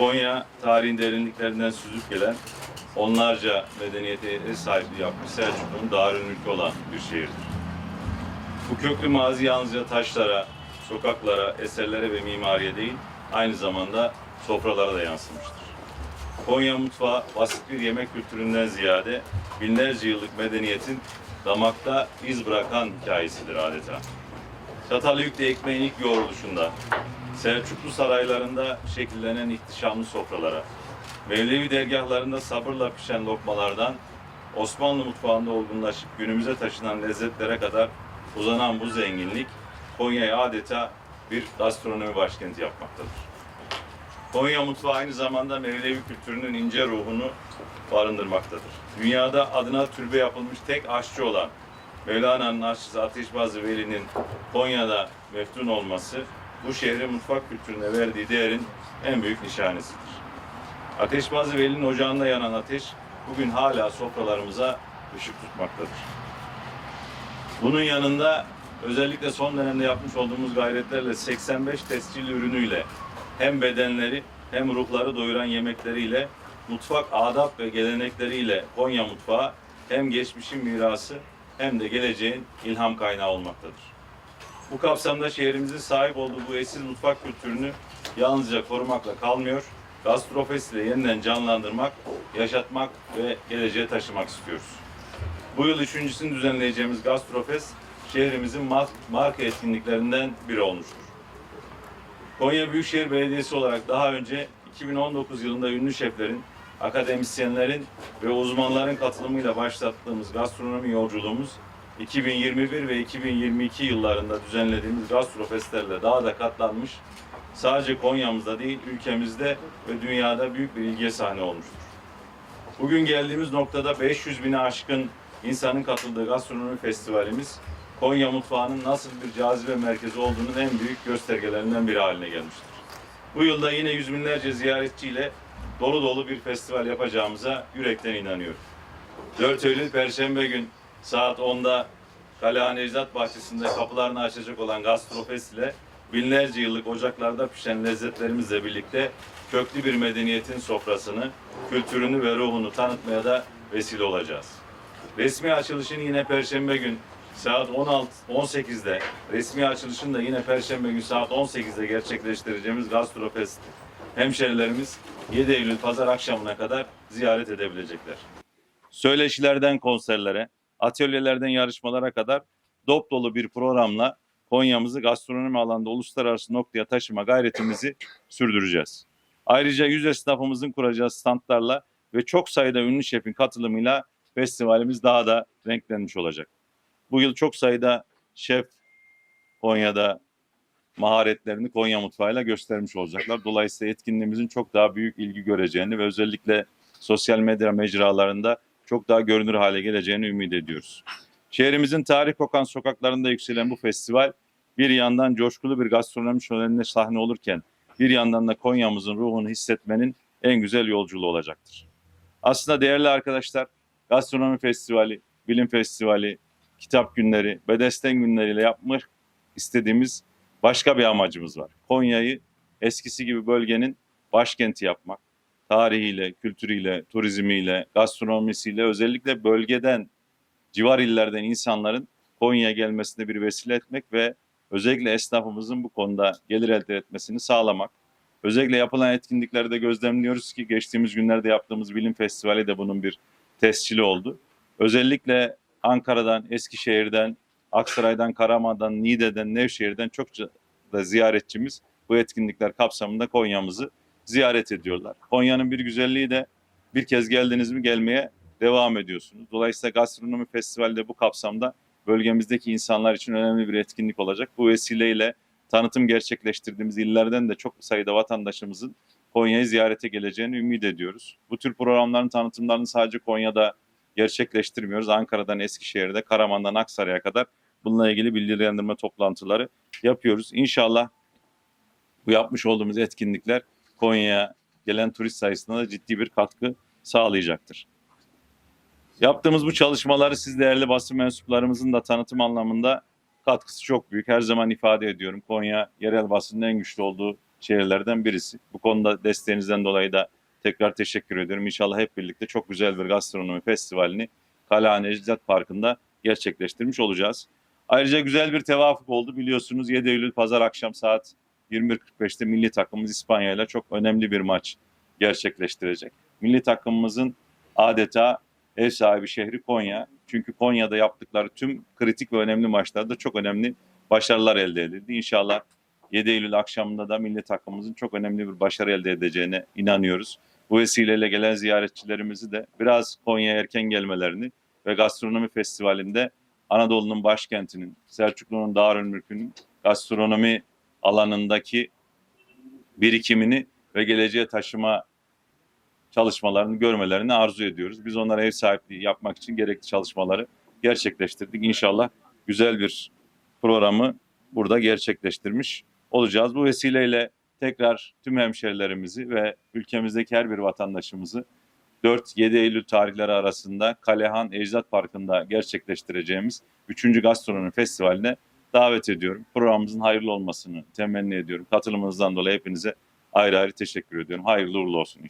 Konya tarihin derinliklerinden süzüp gelen onlarca medeniyete ev sahipliği yapmış Selçuklu'nun Darülmülkü olan bir şehirdir. Bu köklü mazi yalnızca taşlara, sokaklara, eserlere ve mimariye değil, aynı zamanda sofralara da yansımıştır. Konya mutfağı basit bir yemek kültüründen ziyade binlerce yıllık medeniyetin damakta iz bırakan hikayesidir adeta. Yükle ekmeğin ilk yoğruluşunda, Selçuklu saraylarında şekillenen ihtişamlı sofralara, Mevlevi dergahlarında sabırla pişen lokmalardan, Osmanlı mutfağında olgunlaşıp günümüze taşınan lezzetlere kadar uzanan bu zenginlik, Konya'yı adeta bir gastronomi başkenti yapmaktadır. Konya mutfağı aynı zamanda Mevlevi kültürünün ince ruhunu barındırmaktadır. Dünyada adına türbe yapılmış tek aşçı olan Mevlana'nın aşçısı Ateşbazı Veli'nin Konya'da meftun olması bu şehrin mutfak kültürüne verdiği değerin en büyük nişanesidir. Ateşbazı Veli'nin ocağında yanan ateş bugün hala sofralarımıza ışık tutmaktadır. Bunun yanında özellikle son dönemde yapmış olduğumuz gayretlerle 85 tescil ürünüyle hem bedenleri hem ruhları doyuran yemekleriyle mutfak adap ve gelenekleriyle Konya mutfağı hem geçmişin mirası hem de geleceğin ilham kaynağı olmaktadır. Bu kapsamda şehrimizin sahip olduğu bu esil mutfak kültürünü yalnızca korumakla kalmıyor, Gastrofest ile yeniden canlandırmak, yaşatmak ve geleceğe taşımak istiyoruz. Bu yıl üçüncüsünü düzenleyeceğimiz Gastrofest, şehrimizin mar- marka etkinliklerinden biri olmuştur. Konya Büyükşehir Belediyesi olarak daha önce 2019 yılında ünlü şeflerin, akademisyenlerin ve uzmanların katılımıyla başlattığımız gastronomi yolculuğumuz 2021 ve 2022 yıllarında düzenlediğimiz gastrofestlerle daha da katlanmış, sadece Konya'mızda değil ülkemizde ve dünyada büyük bir ilgiye sahne olmuştur. Bugün geldiğimiz noktada 500 bine aşkın insanın katıldığı gastronomi festivalimiz Konya mutfağının nasıl bir cazibe merkezi olduğunun en büyük göstergelerinden biri haline gelmiştir. Bu yılda yine yüz binlerce ziyaretçiyle dolu dolu bir festival yapacağımıza yürekten inanıyorum. 4 Eylül Perşembe gün saat 10'da Kalehan Ecdat Bahçesi'nde kapılarını açacak olan Gastrofest ile binlerce yıllık ocaklarda pişen lezzetlerimizle birlikte köklü bir medeniyetin sofrasını, kültürünü ve ruhunu tanıtmaya da vesile olacağız. Resmi açılışını yine Perşembe gün saat 16 18'de, resmi açılışını da yine Perşembe gün saat 18'de gerçekleştireceğimiz Gastrofest hemşerilerimiz 7 Eylül pazar akşamına kadar ziyaret edebilecekler. Söyleşilerden konserlere, atölyelerden yarışmalara kadar dop dolu bir programla Konya'mızı gastronomi alanda uluslararası noktaya taşıma gayretimizi sürdüreceğiz. Ayrıca yüz esnafımızın kuracağı standlarla ve çok sayıda ünlü şefin katılımıyla festivalimiz daha da renklenmiş olacak. Bu yıl çok sayıda şef Konya'da maharetlerini Konya mutfağıyla göstermiş olacaklar. Dolayısıyla etkinliğimizin çok daha büyük ilgi göreceğini ve özellikle sosyal medya mecralarında çok daha görünür hale geleceğini ümit ediyoruz. Şehrimizin tarih kokan sokaklarında yükselen bu festival bir yandan coşkulu bir gastronomi şölenine sahne olurken bir yandan da Konya'mızın ruhunu hissetmenin en güzel yolculuğu olacaktır. Aslında değerli arkadaşlar gastronomi festivali, bilim festivali, kitap günleri, bedesten günleriyle yapmak istediğimiz başka bir amacımız var. Konya'yı eskisi gibi bölgenin başkenti yapmak. Tarihiyle, kültürüyle, turizmiyle, gastronomisiyle özellikle bölgeden, civar illerden insanların Konya'ya gelmesine bir vesile etmek ve özellikle esnafımızın bu konuda gelir elde etmesini sağlamak. Özellikle yapılan etkinliklerde gözlemliyoruz ki geçtiğimiz günlerde yaptığımız bilim festivali de bunun bir tescili oldu. Özellikle Ankara'dan, Eskişehir'den, Aksaray'dan, Karaman'dan, Niğde'den, Nevşehir'den çokça da ziyaretçimiz bu etkinlikler kapsamında Konya'mızı ziyaret ediyorlar. Konya'nın bir güzelliği de bir kez geldiniz mi gelmeye devam ediyorsunuz. Dolayısıyla gastronomi festivali de bu kapsamda bölgemizdeki insanlar için önemli bir etkinlik olacak. Bu vesileyle tanıtım gerçekleştirdiğimiz illerden de çok sayıda vatandaşımızın Konya'yı ziyarete geleceğini ümit ediyoruz. Bu tür programların tanıtımlarını sadece Konya'da gerçekleştirmiyoruz. Ankara'dan Eskişehir'de, Karaman'dan Aksaray'a kadar bununla ilgili bilgilendirme toplantıları yapıyoruz. İnşallah bu yapmış olduğumuz etkinlikler Konya'ya gelen turist sayısına da ciddi bir katkı sağlayacaktır. Yaptığımız bu çalışmaları siz değerli basın mensuplarımızın da tanıtım anlamında katkısı çok büyük. Her zaman ifade ediyorum. Konya yerel basının en güçlü olduğu şehirlerden birisi. Bu konuda desteğinizden dolayı da tekrar teşekkür ediyorum. İnşallah hep birlikte çok güzel bir gastronomi festivalini Kalahan Ecdat Parkı'nda gerçekleştirmiş olacağız. Ayrıca güzel bir tevafuk oldu. Biliyorsunuz 7 Eylül pazar akşam saat 21.45'te milli takımımız İspanya ile çok önemli bir maç gerçekleştirecek. Milli takımımızın adeta ev sahibi şehri Konya. Çünkü Konya'da yaptıkları tüm kritik ve önemli maçlarda çok önemli başarılar elde edildi. İnşallah 7 Eylül akşamında da milli takımımızın çok önemli bir başarı elde edeceğine inanıyoruz. Bu vesileyle gelen ziyaretçilerimizi de biraz Konya'ya erken gelmelerini ve gastronomi festivalinde Anadolu'nun başkentinin, Selçuklu'nun Darülmülk'ün gastronomi alanındaki birikimini ve geleceğe taşıma çalışmalarını görmelerini arzu ediyoruz. Biz onlara ev sahipliği yapmak için gerekli çalışmaları gerçekleştirdik. İnşallah güzel bir programı burada gerçekleştirmiş olacağız. Bu vesileyle tekrar tüm hemşerilerimizi ve ülkemizdeki her bir vatandaşımızı 4-7 Eylül tarihleri arasında Kalehan Ecdat Parkı'nda gerçekleştireceğimiz 3. Gastronomi Festivali'ne davet ediyorum. Programımızın hayırlı olmasını temenni ediyorum. Katılımınızdan dolayı hepinize ayrı ayrı teşekkür ediyorum. Hayırlı uğurlu olsun.